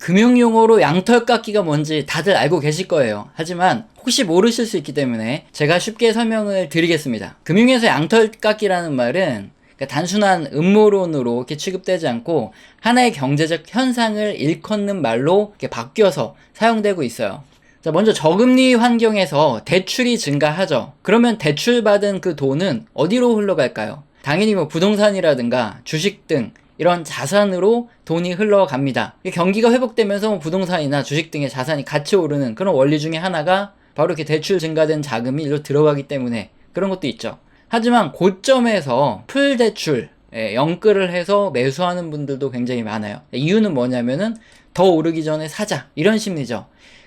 금융용어로 양털깎기가 뭔지 다들 알고 계실 거예요. 하지만 혹시 모르실 수 있기 때문에 제가 쉽게 설명을 드리겠습니다. 금융에서 양털깎기라는 말은 그러니까 단순한 음모론으로 이렇게 취급되지 않고 하나의 경제적 현상을 일컫는 말로 이렇게 바뀌어서 사용되고 있어요. 자, 먼저 저금리 환경에서 대출이 증가하죠. 그러면 대출받은 그 돈은 어디로 흘러갈까요? 당연히 뭐 부동산이라든가 주식 등 이런 자산으로 돈이 흘러갑니다. 이 경기가 회복되면서 뭐 부동산이나 주식 등의 자산이 같이 오르는 그런 원리 중에 하나가 바로 이렇게 대출 증가된 자금이 일로 들어가기 때문에 그런 것도 있죠. 하지만 고점에서 풀 대출, 예, 영끌을 해서 매수하는 분들도 굉장히 많아요. 이유는 뭐냐면은 더 오르기 전에 사자. 이런 심리죠.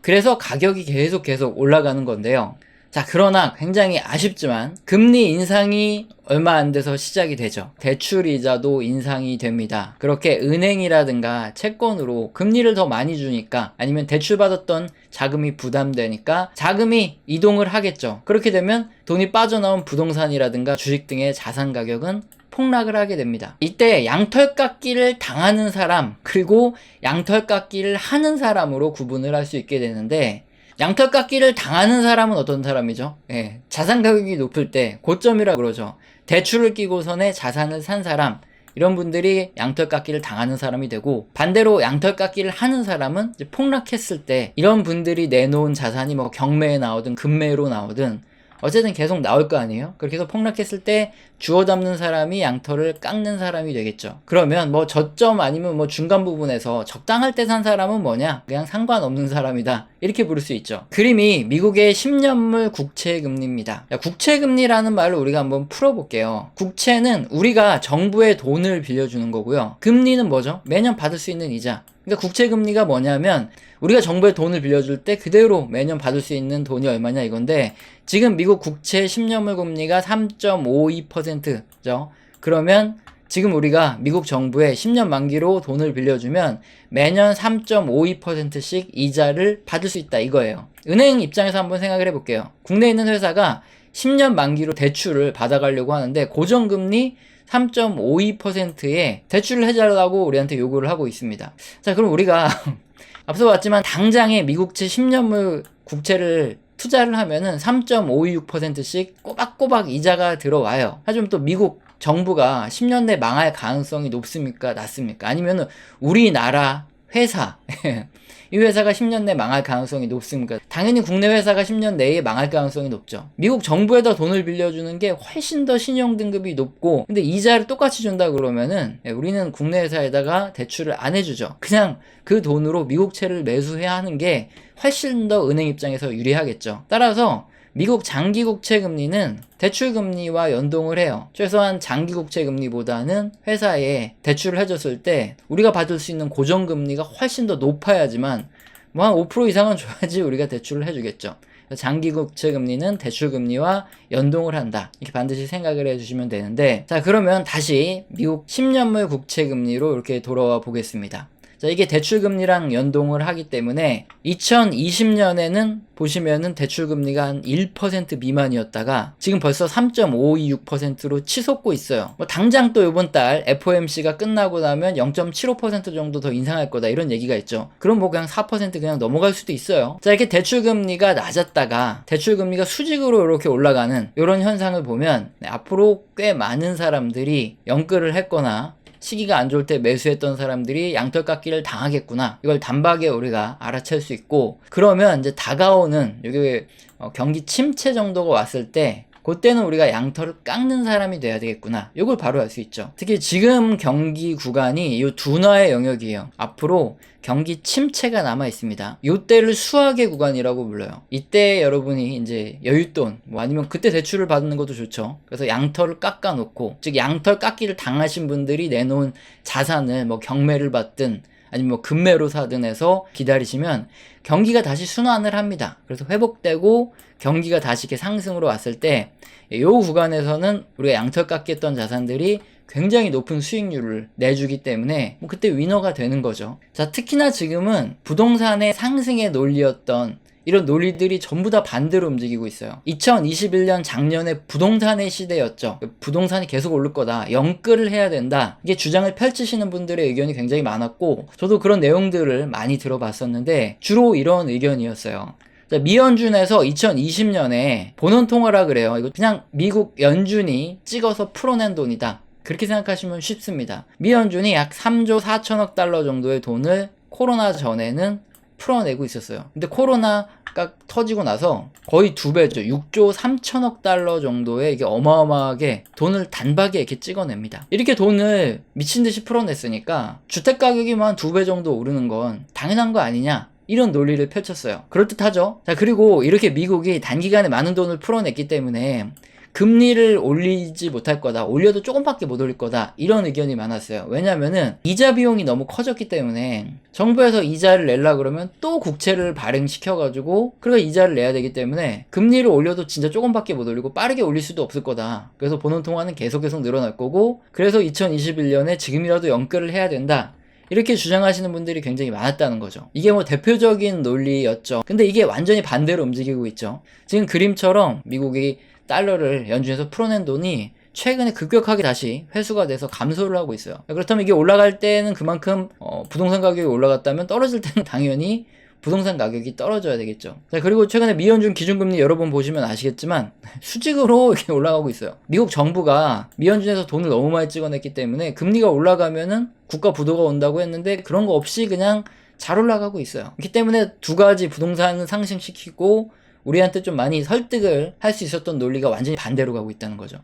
그래서 가격이 계속 계속 올라가는 건데요. 자, 그러나 굉장히 아쉽지만 금리 인상이 얼마 안 돼서 시작이 되죠. 대출 이자도 인상이 됩니다. 그렇게 은행이라든가 채권으로 금리를 더 많이 주니까 아니면 대출 받았던 자금이 부담되니까 자금이 이동을 하겠죠. 그렇게 되면 돈이 빠져나온 부동산이라든가 주식 등의 자산 가격은 폭락을 하게 됩니다. 이때 양털깎기를 당하는 사람 그리고 양털깎기를 하는 사람으로 구분을 할 수 있게 되는데 양털 깎기를 당하는 사람은 어떤 사람이죠? 예, 자산 가격이 높을 때 고점이라 그러죠. 대출을 끼고선에 자산을 산 사람 이런 분들이 양털 깎기를 당하는 사람이 되고 반대로 양털 깎기를 하는 사람은 폭락했을 때 이런 분들이 내놓은 자산이 뭐 경매에 나오든 금매로 나오든 어쨌든 계속 나올 거 아니에요? 그렇게 해서 폭락했을 때 주워 담는 사람이 양털을 깎는 사람이 되겠죠. 그러면 뭐 저점 아니면 뭐 중간 부분에서 적당할 때 산 사람은 뭐냐? 그냥 상관없는 사람이다. 이렇게 부를 수 있죠. 그림이 미국의 10년물 국채 금리입니다. 국채 금리라는 말을 우리가 한번 풀어볼게요. 국채는 우리가 정부에 돈을 빌려주는 거고요. 금리는 뭐죠? 매년 받을 수 있는 이자. 그러니까 국채 금리가 뭐냐면 우리가 정부에 돈을 빌려줄 때 그대로 매년 받을 수 있는 돈이 얼마냐 이건데 지금 미국 국채 10년물 금리가 3.52%죠. 그러면 지금 우리가 미국 정부에 10년 만기로 돈을 빌려주면 매년 3.52%씩 이자를 받을 수 있다 이거예요. 은행 입장에서 한번 생각을 해볼게요. 국내에 있는 회사가 10년 만기로 대출을 받아가려고 하는데 고정금리 3.52%에 대출을 해달라고 우리한테 요구를 하고 있습니다. 자, 그럼 우리가 앞서 봤지만 당장에 미국채 10년물 국채를 투자를 하면은 3.526%씩 꼬박꼬박 이자가 들어와요. 하지만 또 미국 정부가 10년 내 망할 가능성이 높습니까? 낮습니까? 아니면은 우리나라 회사 이 회사가 10년 내 망할 가능성이 높습니까? 당연히 국내 회사가 10년 내에 망할 가능성이 높죠. 미국 정부에다 돈을 빌려주는 게 훨씬 더 신용 등급이 높고, 근데 이자를 똑같이 준다 그러면은 예, 우리는 국내 회사에다가 대출을 안 해주죠. 그냥 그 돈으로 미국채를 매수해야 하는 게 훨씬 더 은행 입장에서 유리하겠죠. 따라서 미국 장기 국채 금리는 대출 금리와 연동을 해요. 최소한 장기 국채 금리보다는 회사에 대출을 해줬을 때 우리가 받을 수 있는 고정 금리가 훨씬 더 높아야지만 뭐 한 5% 이상은 줘야지 우리가 대출을 해주겠죠. 장기 국채 금리는 대출 금리와 연동을 한다. 이렇게 반드시 생각을 해주시면 되는데 자 그러면 다시 미국 10년물 국채 금리로 이렇게 돌아와 보겠습니다. 자, 이게 대출금리랑 연동을 하기 때문에 2020년에는 보시면은 대출금리가 한 1% 미만이었다가 지금 벌써 3.526%로 치솟고 있어요. 뭐 당장 또 이번 달 FOMC가 끝나고 나면 0.75% 정도 더 인상할 거다 이런 얘기가 있죠. 그럼 뭐 그냥 4% 그냥 넘어갈 수도 있어요. 자, 이렇게 대출금리가 낮았다가 대출금리가 수직으로 이렇게 올라가는 이런 현상을 보면 네, 앞으로 꽤 많은 사람들이 연끌을 했거나 시기가 안 좋을 때 매수했던 사람들이 양털깎기를 당하겠구나. 이걸 단박에 우리가 알아챌 수 있고 그러면 이제 다가오는 여기 어, 경기 침체 정도가 왔을 때 그때는 우리가 양털을 깎는 사람이 돼야 되겠구나. 이걸 바로 알 수 있죠. 특히 지금 경기 구간이 이 둔화의 영역이에요. 앞으로 경기 침체가 남아 있습니다. 이때를 수학의 구간이라고 불러요. 이때 여러분이 이제 여윳돈 뭐 아니면 그때 대출을 받는 것도 좋죠. 그래서 양털을 깎아 놓고 즉 양털 깎기를 당하신 분들이 내놓은 자산을 뭐 경매를 받든 아니면 뭐 금매로 사든 해서 기다리시면 경기가 다시 순환을 합니다. 그래서 회복되고 경기가 다시 이렇게 상승으로 왔을 때 이 구간에서는 우리가 양털 깎였던 자산들이 굉장히 높은 수익률을 내주기 때문에 뭐 그때 위너가 되는 거죠. 자, 특히나 지금은 부동산의 상승의 논리였던 이런 논리들이 전부 다 반대로 움직이고 있어요. 2021년 작년에 부동산의 시대였죠. 부동산이 계속 오를 거다. 영끌을 해야 된다. 이게 주장을 펼치시는 분들의 의견이 굉장히 많았고 저도 그런 내용들을 많이 들어봤었는데 주로 이런 의견이었어요. 자, 미 연준에서 2020년에 본원 통화라 그래요. 이거 그냥 미국 연준이 찍어서 풀어낸 돈이다. 그렇게 생각하시면 쉽습니다. 미 연준이 약 3조 4천억 달러 정도의 돈을 코로나 전에는 풀어내고 있었어요. 근데 코로나 가 터지고 나서 거의 두 배죠. 6조 3천억 달러 정도의 이게 어마어마하게 돈을 단박에 이렇게 찍어냅니다. 이렇게 돈을 미친 듯이 풀어냈으니까 주택 가격이만 두 배 정도 오르는 건 당연한 거 아니냐? 이런 논리를 펼쳤어요. 그럴듯하죠? 자, 그리고 이렇게 미국이 단기간에 많은 돈을 풀어냈기 때문에 금리를 올리지 못할 거다. 올려도 조금밖에 못 올릴 거다. 이런 의견이 많았어요. 왜냐면은 이자 비용이 너무 커졌기 때문에 정부에서 이자를 내려 그러면 또 국채를 발행시켜 가지고 그러니까 이자를 내야 되기 때문에 금리를 올려도 진짜 조금밖에 못 올리고 빠르게 올릴 수도 없을 거다. 그래서 보는 통화는 계속 계속 늘어날 거고 그래서 2021년에 지금이라도 연끌을 해야 된다. 이렇게 주장하시는 분들이 굉장히 많았다는 거죠. 이게 뭐 대표적인 논리였죠. 근데 이게 완전히 반대로 움직이고 있죠. 지금 그림처럼 미국이 달러를 연준에서 풀어낸 돈이 최근에 급격하게 다시 회수가 돼서 감소를 하고 있어요. 그렇다면 이게 올라갈 때는 그만큼 어, 부동산 가격이 올라갔다면 떨어질 때는 당연히 부동산 가격이 떨어져야 되겠죠. 자, 그리고 최근에 미연준 기준금리 여러 번 보시면 아시겠지만 수직으로 이렇게 올라가고 있어요. 미국 정부가 미연준에서 돈을 너무 많이 찍어냈기 때문에 금리가 올라가면은 국가 부도가 온다고 했는데 그런 거 없이 그냥 잘 올라가고 있어요. 그렇기 때문에 두 가지 부동산을 상승시키고 우리한테 좀 많이 설득을 할 수 있었던 논리가 완전히 반대로 가고 있다는 거죠.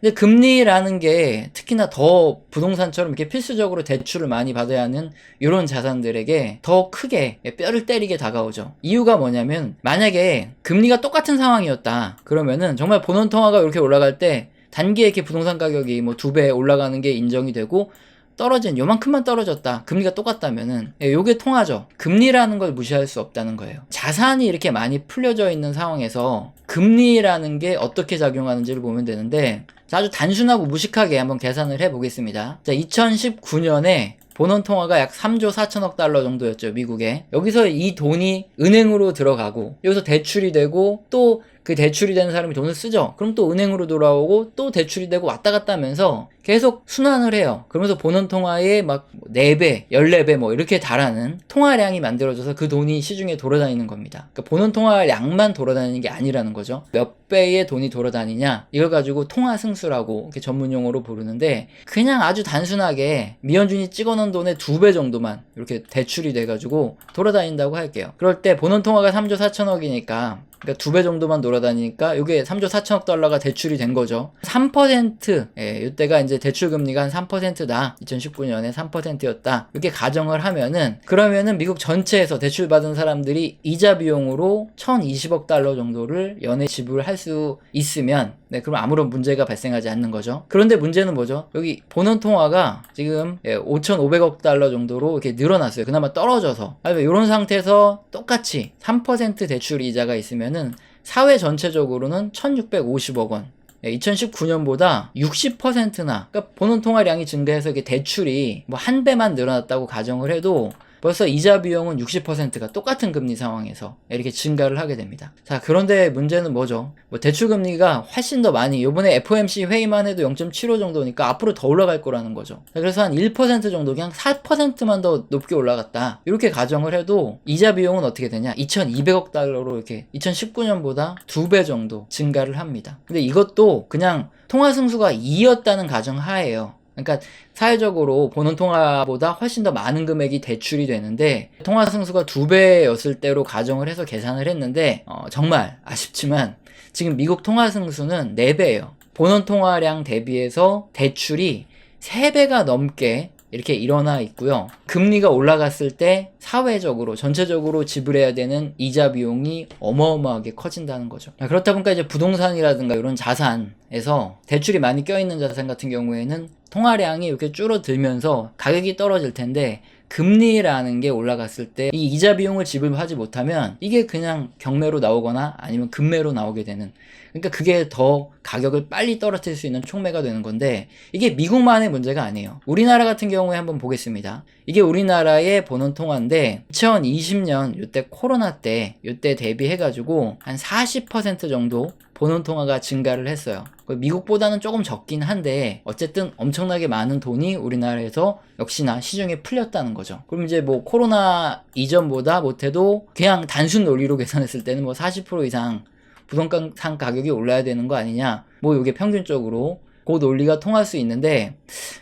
근데 금리라는 게 특히나 더 부동산처럼 이렇게 필수적으로 대출을 많이 받아야 하는 이런 자산들에게 더 크게 뼈를 때리게 다가오죠. 이유가 뭐냐면 만약에 금리가 똑같은 상황이었다. 그러면은 정말 본원 통화가 이렇게 올라갈 때 단기에 이렇게 부동산 가격이 뭐 두 배 올라가는 게 인정이 되고 떨어진 요만큼만 떨어졌다. 금리가 똑같다면은 예, 요게 통하죠. 금리라는 걸 무시할 수 없다는 거예요. 자산이 이렇게 많이 풀려져 있는 상황에서 금리라는 게 어떻게 작용하는지를 보면 되는데 자, 아주 단순하고 무식하게 한번 계산을 해 보겠습니다. 자, 2019년에 본원 통화가 약 3조 4천억 달러 정도였죠, 미국에. 여기서 이 돈이 은행으로 들어가고, 여기서 대출이 되고, 또그 대출이 되는 사람이 돈을 쓰죠. 그럼 또 은행으로 돌아오고, 또 대출이 되고 왔다 갔다 하면서 계속 순환을 해요. 그러면서 본원 통화에 막 4배, 14배 뭐 이렇게 달하는 통화량이 만들어져서 그 돈이 시중에 돌아다니는 겁니다. 그러니까 본원 통화량만 돌아다니는 게 아니라는 거죠. 몇 배의 돈이 돌아다니냐? 이걸 가지고 통화 승수라고 이렇게 전문 용어로 부르는데 그냥 아주 단순하게 미연준이 찍어놓은 돈의 두배 정도만 이렇게 대출이 돼가지고 돌아다닌다고 할게요. 그럴 때 본원 통화가 3조 4천억이니까 그러니까 두 배 정도만 돌아다니니까 이게 3조 4천억 달러가 대출이 된 거죠. 3% 예, 이때가 이제 대출 금리가 한 3%다. 2019년에 3%였다. 이렇게 가정을 하면은 그러면은 미국 전체에서 대출 받은 사람들이 이자 비용으로 1,020억 달러 정도를 연에 지불할 수 있으면 네, 그럼 아무런 문제가 발생하지 않는 거죠. 그런데 문제는 뭐죠? 여기 본원 통화가 지금 예, 5,500억 달러 정도로 이렇게 늘어났어요. 그나마 떨어져서. 이런 상태에서 똑같이 3% 대출 이자가 있으면 은 사회 전체적으로는 1,650억 원. 2019년보다 60%나 그러니까 보는 통화량이 증가해서 이게 대출이 뭐 한 배만 늘어났다고 가정을 해도 벌써 이자 비용은 60%가 똑같은 금리 상황에서 이렇게 증가를 하게 됩니다. 자, 그런데 문제는 뭐죠? 뭐 대출 금리가 훨씬 더 많이 요번에 FOMC 회의만 해도 0.75 정도니까 앞으로 더 올라갈 거라는 거죠. 자, 그래서 한 1% 정도 그냥 4%만 더 높게 올라갔다. 이렇게 가정을 해도 이자 비용은 어떻게 되냐? 2,200억 달러로 이렇게 2019년보다 두 배 정도 증가를 합니다. 근데 이것도 그냥 통화 승수가 2였다는 가정 하에요. 그러니까 사회적으로 보는 통화보다 훨씬 더 많은 금액이 대출이 되는데 통화 승수가 두 배였을 때로 가정을 해서 계산을 했는데 어, 정말 아쉽지만 지금 미국 통화 승수는 4배예요. 본원 통화량 대비해서 대출이 3배가 넘게 이렇게 일어나 있고요. 금리가 올라갔을 때 사회적으로 전체적으로 지불해야 되는 이자 비용이 어마어마하게 커진다는 거죠. 그렇다 보니까 이제 부동산이라든가 이런 자산에서 대출이 많이 껴있는 자산 같은 경우에는 통화량이 이렇게 줄어들면서 가격이 떨어질 텐데 금리라는 게 올라갔을 때 이 이자 비용을 지불하지 못하면 이게 그냥 경매로 나오거나 아니면 금매로 나오게 되는 그러니까 그게 더 가격을 빨리 떨어뜨릴 수 있는 촉매가 되는 건데 이게 미국만의 문제가 아니에요. 우리나라 같은 경우에 한번 보겠습니다. 이게 우리나라의 본원 통화인데 2020년 이때 코로나 때 이때 대비해 가지고 한 40% 정도 본원 통화가 증가를 했어요. 그 미국보다는 조금 적긴 한데 어쨌든 엄청나게 많은 돈이 우리나라에서 역시나 시중에 풀렸다는 거죠. 그럼 이제 뭐 코로나 이전보다 못해도 그냥 단순 논리로 계산했을 때는 뭐 40% 이상 부동산 가격이 올라야 되는 거 아니냐. 뭐 이게 평균적으로 그 논리가 통할 수 있는데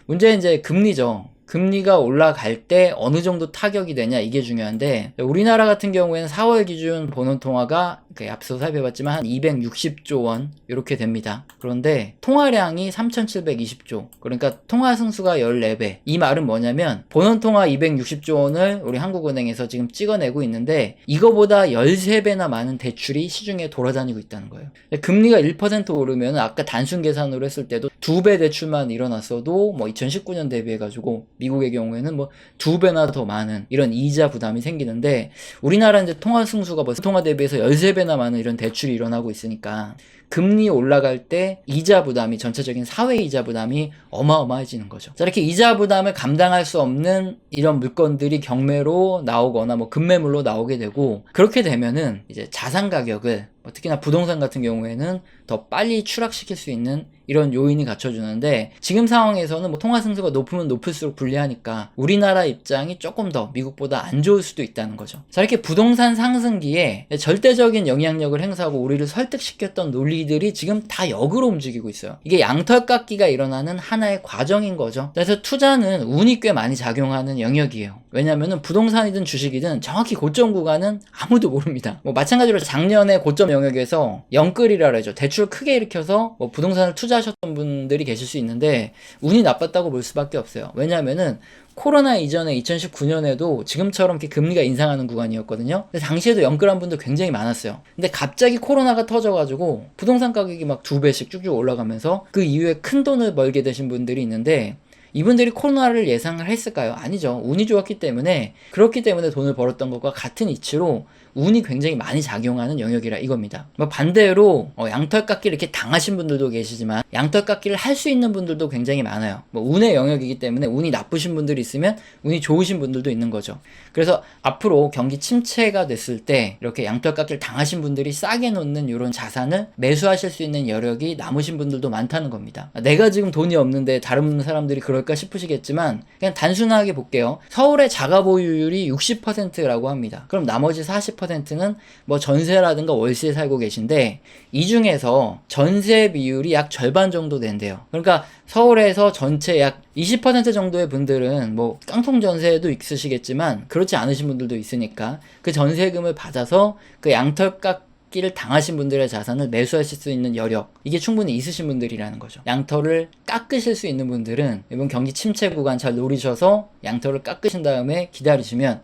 문제는 이제 금리죠. 금리가 올라갈 때 어느 정도 타격이 되냐 이게 중요한데 우리나라 같은 경우에는 4월 기준 본원 통화가 그 앞서 살펴봤지만 한 260조 원 이렇게 됩니다. 그런데 통화량이 3,720조 그러니까 통화 승수가 14배 이 말은 뭐냐면 본원 통화 260조 원을 우리 한국은행에서 지금 찍어내고 있는데 이거보다 13배나 많은 대출이 시중에 돌아다니고 있다는 거예요. 금리가 1% 오르면 아까 단순 계산으로 했을 때도 두 배 대출만 일어났어도 뭐 2019년 대비해 가지고 미국의 경우에는 뭐 두 배나 더 많은 이런 이자 부담이 생기는데 우리나라 이제 통화 승수가 뭐 통화 대비해서 13배 나 많은 이런 대출이 일어나고 있으니까 금리 올라갈 때 이자 부담이 전체적인 사회 이자 부담이 어마어마해지는 거죠. 자, 이렇게 이자 부담을 감당할 수 없는 이런 물건들이 경매로 나오거나 뭐 금매물로 나오게 되고 그렇게 되면은 이제 자산 가격을 뭐 특히나 부동산 같은 경우에는 더 빨리 추락시킬 수 있는 이런 요인이 갖춰주는데 지금 상황에서는 뭐 통화 승수가 높으면 높을수록 불리하니까 우리나라 입장이 조금 더 미국보다 안 좋을 수도 있다는 거죠. 자 이렇게 부동산 상승기에 절대적인 영향력을 행사하고 우리를 설득시켰던 논리 들이 지금 다 역으로 움직이고 있어요. 이게 양털 깎기가 일어나는 하나의 과정인 거죠. 그래서 투자는 운이 꽤 많이 작용하는 영역이에요. 왜냐면은 부동산이든 주식이든 정확히 고점 구간은 아무도 모릅니다. 뭐 마찬가지로 작년에 고점 영역에서 영끌이라 그러죠. 대출 크게 일으켜서 뭐 부동산을 투자하셨던 분들이 계실 수 있는데 운이 나빴다고 볼 수밖에 없어요. 왜냐면은 코로나 이전에 2019년에도 지금처럼 이렇게 금리가 인상하는 구간이었거든요. 근데 당시에도 영끌한 분들 굉장히 많았어요. 근데 갑자기 코로나가 터져가지고 부동산 가격이 막 두 배씩 쭉쭉 올라가면서 그 이후에 큰 돈을 벌게 되신 분들이 있는데 이분들이 코로나를 예상을 했을까요? 아니죠. 운이 좋았기 때문에 그렇기 때문에 돈을 벌었던 것과 같은 이치로 운이 굉장히 많이 작용하는 영역이라 이겁니다. 뭐 반대로 어, 양털 깎기 이렇게 당하신 분들도 계시지만 양털 깎기를 할 수 있는 분들도 굉장히 많아요. 뭐 운의 영역이기 때문에 운이 나쁘신 분들이 있으면 운이 좋으신 분들도 있는 거죠. 그래서 앞으로 경기 침체가 됐을 때 이렇게 양털 깎기를 당하신 분들이 싸게 놓는 이런 자산을 매수하실 수 있는 여력이 남으신 분들도 많다는 겁니다. 내가 지금 돈이 없는데 다른 사람들이 그럴 까 싶으시겠지만 그냥 단순하게 볼게요. 서울의 자가 보유율이 60%라고 합니다. 그럼 나머지 40%는 뭐 전세라든가 월세에 살고 계신데 이 중에서 전세 비율이 약 절반 정도 된대요. 그러니까 서울에서 전체 약 20% 정도의 분들은 뭐 깡통 전세도 있으시겠지만 그렇지 않으신 분들도 있으니까 그 전세금을 받아서 그 양털 깎 기를 당하신 분들의 자산을 매수하실 수 있는 여력 이게 충분히 있으신 분들이라는 거죠. 양털을 깎으실 수 있는 분들은 이번 경기 침체 구간 잘 노리셔서 양털을 깎으신 다음에 기다리시면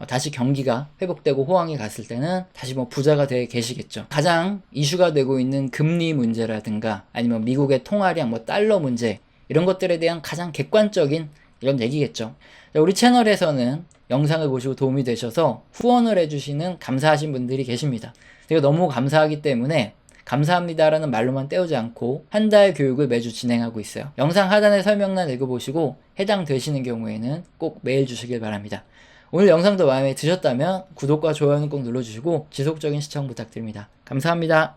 어, 다시 경기가 회복되고 호황이 갔을 때는 다시 뭐 부자가 되 계시겠죠. 가장 이슈가 되고 있는 금리 문제라든가 아니면 미국의 통화량 뭐 달러 문제 이런 것들에 대한 가장 객관적인 이런 얘기겠죠. 우리 채널에서는 영상을 보시고 도움이 되셔서 후원을 해주시는 감사하신 분들이 계십니다. 제가 너무 감사하기 때문에 감사합니다라는 말로만 때우지 않고 한 달 교육을 매주 진행하고 있어요. 영상 하단의 설명란 읽어보시고 해당되시는 경우에는 꼭 메일 주시길 바랍니다. 오늘 영상도 마음에 드셨다면 구독과 좋아요는 꼭 눌러주시고 지속적인 시청 부탁드립니다. 감사합니다.